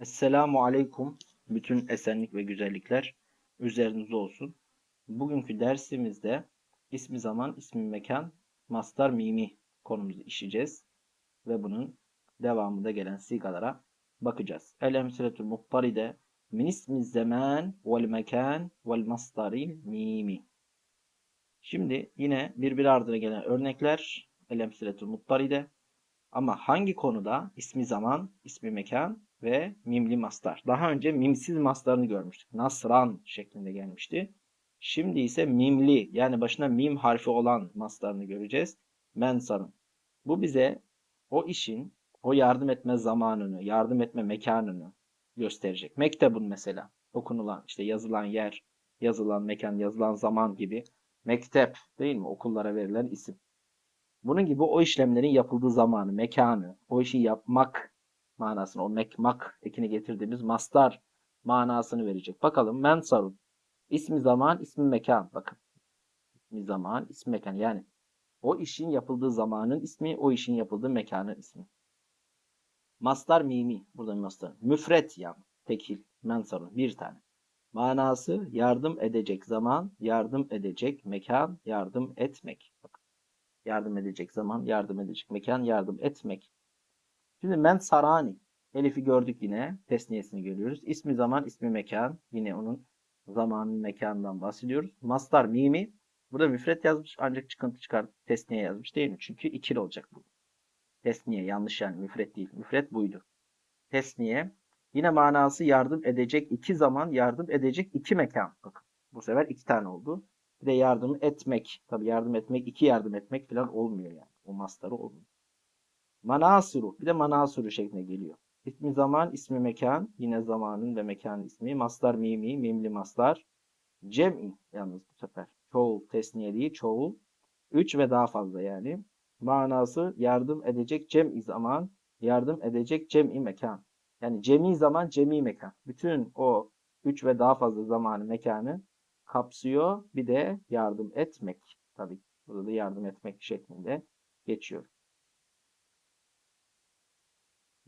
Esselamu Aleyküm. Bütün esenlik ve güzellikler üzerinizde olsun. Bugünkü dersimizde ismi zaman, ismi mekan, mastar mimi konumuzu işleyeceğiz. Ve bunun devamında gelen sigalara bakacağız. El emsiletül muttaride min ismi zaman vel mekan vel mastaril mimi. Şimdi yine birbiri ardına gelen örnekler. El emsiletül muttaride ama hangi konuda ismi zaman, ismi mekan ve mimli mastar. Daha önce mimsiz mastarını görmüştük. Nasran şeklinde gelmişti. Şimdi ise mimli yani başına mim harfi olan mastarını göreceğiz. Mensarın. Bu bize o işin o yardım etme zamanını, yardım etme mekanını gösterecek. Mektebun mesela okunulan işte yazılan yer, yazılan mekan, yazılan zaman gibi mektep değil mi? Okullara verilen isim. Bunun gibi o işlemlerin yapıldığı zamanı, mekanı, o işi yapmak manasını, o mekmak ekini getirdiğimiz mastar manasını verecek. Bakalım mensarun. İsmi zaman, ismi mekan. Bakın. İsmi zaman, ismi mekan. Yani o işin yapıldığı zamanın ismi, o işin yapıldığı mekanın ismi. Mastar mimi. Burada bir mastar. Müfret yani. Tekil. Mensarun. Bir tane. Manası yardım edecek zaman, yardım edecek mekan, yardım etmek. Bakın. Yardım edecek zaman, yardım edecek mekan, yardım etmek. Şimdi men sarani. Elif'i gördük yine. Tesniyesini görüyoruz. İsmi zaman, ismi mekan. Yine onun zamanın mekanından bahsediyoruz. Mastar mimi. Burada müfret yazmış ancak çıkıntı çıkar. Tesniye yazmış değil mi? Çünkü ikili olacak bu. Tesniye yanlış yani müfret değil. Müfret buydu. Tesniye. Yine manası yardım edecek iki zaman, yardım edecek iki mekan. Bakın bu sefer iki tane oldu. Bir de yardım etmek. Tabi yardım etmek, iki yardım etmek falan olmuyor yani. O mastarı olmuyor. Manasuru. Bir de manasuru şeklinde geliyor. İsmi zaman, ismi mekan. Yine zamanın ve mekanın ismi. Mastar mimi, mimli mastar. Cem'i yalnız bu sefer. Çoğul, tesniye değil, çoğul. Üç ve daha fazla yani. Manası yardım edecek cem'i zaman, yardım edecek cem'i mekan. Yani cem'i zaman, cem'i mekan. Bütün o üç ve daha fazla zamanı, mekanı kapsıyor. Bir de yardım etmek. Tabii burada da yardım etmek şeklinde geçiyor.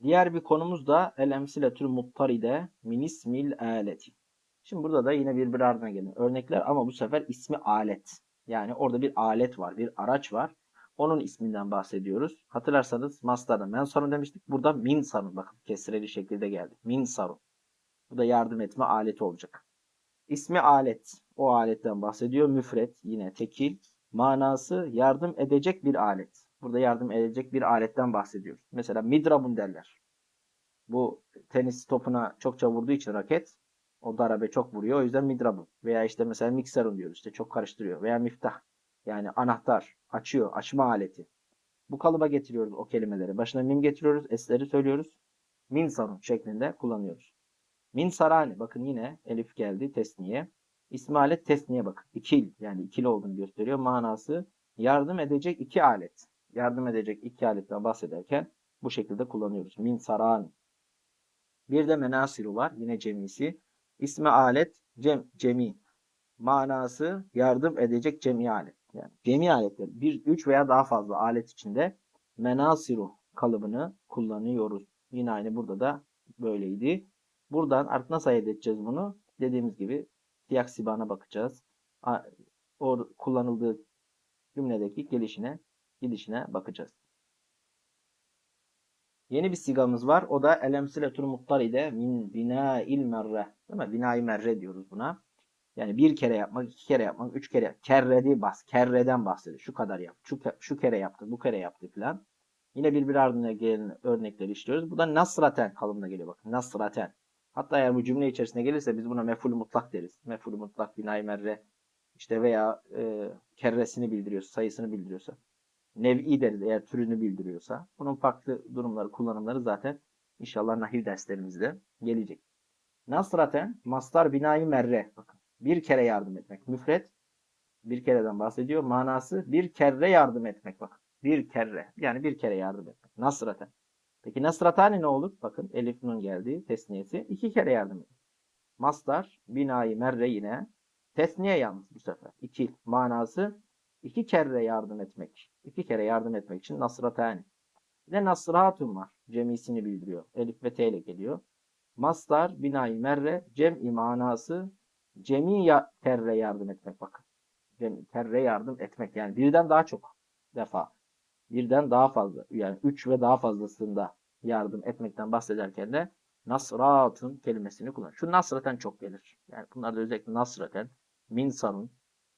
Diğer bir konumuz da el emsiletül muttaride min ismil aleti. Şimdi burada da yine birbiri ardına gelen örnekler ama bu sefer ismi alet. Yani orada bir alet var, bir araç var. Onun isminden bahsediyoruz. Hatırlarsanız mastarda mensarun demiştik. Burada min sarun. Bakın kesreli şekilde geldi. Min sarun. Bu da yardım etme aleti olacak. İsmi alet. O aletten bahsediyor. Müfret yine tekil. Manası yardım edecek bir alet. Burada yardım edecek bir aletten bahsediyoruz. Mesela midrabun derler. Bu tenis topuna çokça vurduğu için raket o darabe çok vuruyor. O yüzden midrabun. Veya işte mesela mikserun diyoruz. İşte çok karıştırıyor. Veya miftah. Yani anahtar. Açıyor. Açma aleti. Bu kalıba getiriyoruz o kelimeleri. Başına mim getiriyoruz. Esleri söylüyoruz. Min sarun şeklinde kullanıyoruz. Min sarani. Bakın yine elif geldi tesniye. İsmi alet tesniye bakın. İkil yani ikili olduğunu gösteriyor. Manası yardım edecek iki alet. Yardım edecek iki aletten bahsederken bu şekilde kullanıyoruz. Min sarani. Bir de menasiru var. Yine cemisi. İsmi alet cem, cemi. Manası yardım edecek cemi alet. Yani cemi aletler. Bir, üç veya daha fazla alet içinde menasiru kalıbını kullanıyoruz. Yine aynı burada da böyleydi. Buradan artık nasıl ayırt edeceğiz bunu? Dediğimiz gibi siyak sibana bakacağız. O kullanıldığı cümledeki gelişine, gidişine bakacağız. Yeni bir sigamız var. O da elemsiletul muttaride min bina'il merre. Değil mi? Bina'il merre diyoruz buna. Yani bir kere yapmak, iki kere yapmak, üç kere kerredi bas. Kerreden bahsediyor. Şu kadar yap. Şu, şu kere yaptı, bu kere yaptı filan. Yine birbiri ardına gelen örnekleri işliyoruz. Bu da nasraten kalımına geliyor bakın. Nasraten. Hatta eğer bu cümle içerisine gelirse biz buna meful mutlak deriz. Meful mutlak binay merre işte veya e, kerresini bildiriyorsa, sayısını bildiriyorsa. Nev'i deriz eğer türünü bildiriyorsa. Bunun farklı durumları, kullanımları zaten inşallah nahiv derslerimizde gelecek. Nasraten, mastar binayı merre. Bakın bir kere yardım etmek. Müfret bir kereden bahsediyor. Manası bir kere yardım etmek. Bakın bir kere yani bir kere yardım etmek. Nasraten. Peki nasratani ne olur? Bakın elif nun geldi. Tesniyesi. iki kere yardım etmek. Mastar binayı merre yine. Tesniye yalnız bu sefer. İki manası iki kere yardım etmek. İki kere yardım etmek için nasratani. Bir de nasratun var. Cemisini bildiriyor. Elif ve T ile geliyor. Mastar binayı merre cem'i manası cemi terre yardım etmek bakın. Cem, terre yardım etmek yani birden daha çok defa birden daha fazla yani üç ve daha fazlasında yardım etmekten bahsederken de nasratun kelimesini kullanır. Şu nasraten çok gelir. Yani bunlarda özellikle nasraten, minsarun,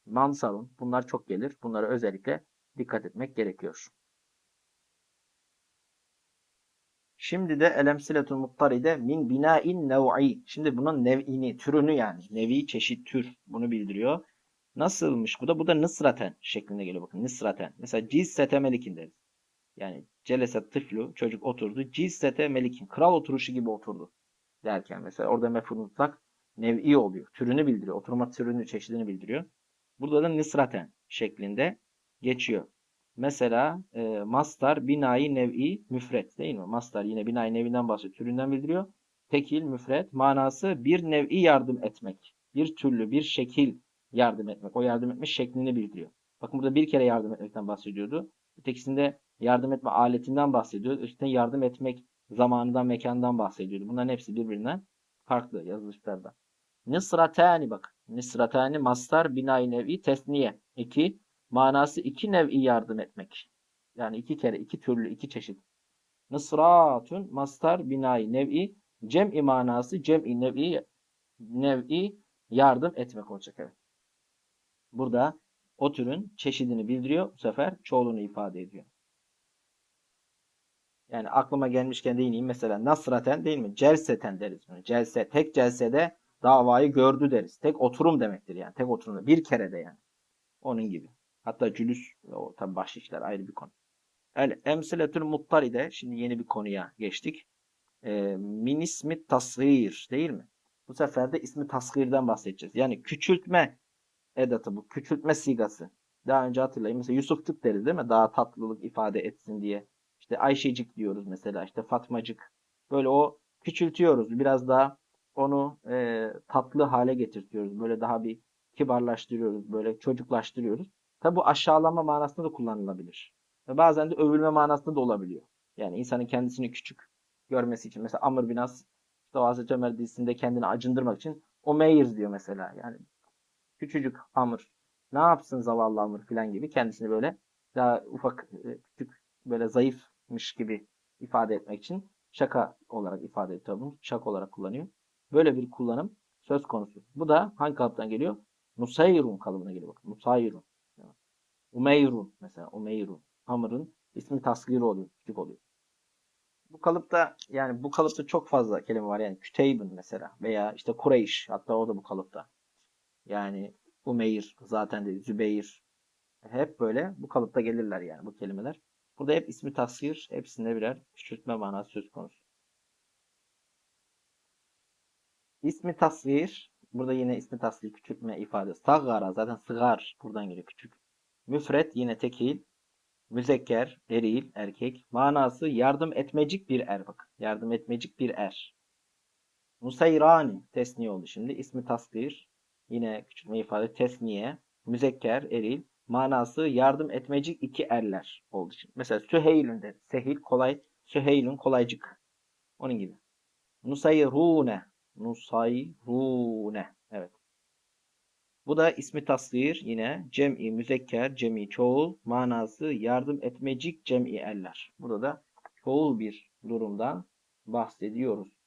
mansarun bunlar çok gelir. Bunlara özellikle dikkat etmek gerekiyor. Şimdi de elemsiletul muttaride min binain nev'i. Şimdi bunun nev'ini, türünü yani. Nevi çeşit tür. Bunu bildiriyor. Nasılmış bu da? Bu da nısraten şeklinde geliyor bakın. Nısraten. Mesela cissete melikin deriz. Yani celese tıflu çocuk oturdu. Cissete melikin. Kral oturuşu gibi oturdu. Derken mesela orada mefhul mutlak nev'i oluyor. Türünü bildiriyor. Oturma türünü, çeşidini bildiriyor. Burada da nısraten şeklinde geçiyor. Mesela e, mastar binayı nev'i müfret değil mi? Mastar yine binayı nevinden bahsediyor. Türünden bildiriyor. Tekil müfret manası bir nev'i yardım etmek. Bir türlü bir şekil yardım etmek. O yardım etme şeklini bildiriyor. Bakın burada bir kere yardım etmekten bahsediyordu. Ötekisinde yardım etme aletinden bahsediyor. İşte yardım etmek zamanından, mekandan bahsediyordu. Bunların hepsi birbirinden farklı yazılışlarda. Nisratani bak. Nisratani mastar binayı nevi tesniye. İki. Manası iki nevi yardım etmek. Yani iki kere, iki türlü, iki çeşit. Nısratun mastar binayı nevi cem'i manası cem'i nevi nevi yardım etmek olacak evet. Burada o türün çeşidini bildiriyor. Bu sefer çoğulunu ifade ediyor. Yani aklıma gelmişken değineyim. Mesela nasraten değil mi? Celseten deriz bunu. Celse. Tek celsede davayı gördü deriz. Tek oturum demektir yani. Tek oturum. Bir kere de yani. Onun gibi. Hatta cülüs o tabi baş işler ayrı bir konu. El emsiletül muttaride şimdi yeni bir konuya geçtik. E, min ismi tasgir değil mi? Bu sefer de ismi tasgirden bahsedeceğiz. Yani küçültme edatı bu. Küçültme sigası. Daha önce hatırlayın. Mesela Yusufçuk deriz değil mi? Daha tatlılık ifade etsin diye. İşte Ayşecik diyoruz mesela. İşte Fatmacık. Böyle o küçültüyoruz. Biraz daha onu e, tatlı hale getirtiyoruz. Böyle daha bir kibarlaştırıyoruz. Böyle çocuklaştırıyoruz. Tabi bu aşağılama manasında da kullanılabilir. Ve bazen de övülme manasında da olabiliyor. Yani insanın kendisini küçük görmesi için. Mesela Amr bin As işte Hazreti Ömer dizisinde kendini acındırmak için o Meyir diyor mesela. Yani küçücük Amr. Ne yapsın zavallı Amr filan gibi kendisini böyle daha ufak küçük böyle zayıfmış gibi ifade etmek için şaka olarak ifade ediyor bunu. Şaka olarak kullanıyor. Böyle bir kullanım söz konusu. Bu da hangi kalıptan geliyor? Nusayrun kalıbına geliyor. Bakın. Nusayrun. Umeyrun mesela. Umeyrun. Amr'ın ismi tasgiri oluyor. Küçük oluyor. Bu kalıpta yani bu kalıpta çok fazla kelime var. Yani Küteybin mesela veya işte Kureyş hatta o da bu kalıpta. Yani Umeyr zaten de Zübeyir hep böyle bu kalıpta gelirler yani bu kelimeler. Burada hep ismi tasgir, hepsinde birer küçültme manası söz konusu. İsmi tasgir, burada yine ismi tasgir küçültme ifadesi. Saggara zaten sıgar buradan geliyor küçük. Müfret yine tekil. Müzekker, eril, erkek. Manası yardım etmecik bir er bak. Yardım etmecik bir er. Nusayrani tesniye oldu şimdi. İsmi tasgir. Yine küçültme ifade tesniye. Müzekker, eril. Manası yardım etmecik iki erler oldu şimdi. Mesela Süheylün de. Sehil kolay. Süheylün kolaycık. Onun gibi. Nusayrune. Nusayrune. Evet. Bu da ismi tasvir yine cem'i müzekker, cem'i çoğul manası yardım etmecik cem'i erler. Burada da çoğul bir durumdan bahsediyoruz.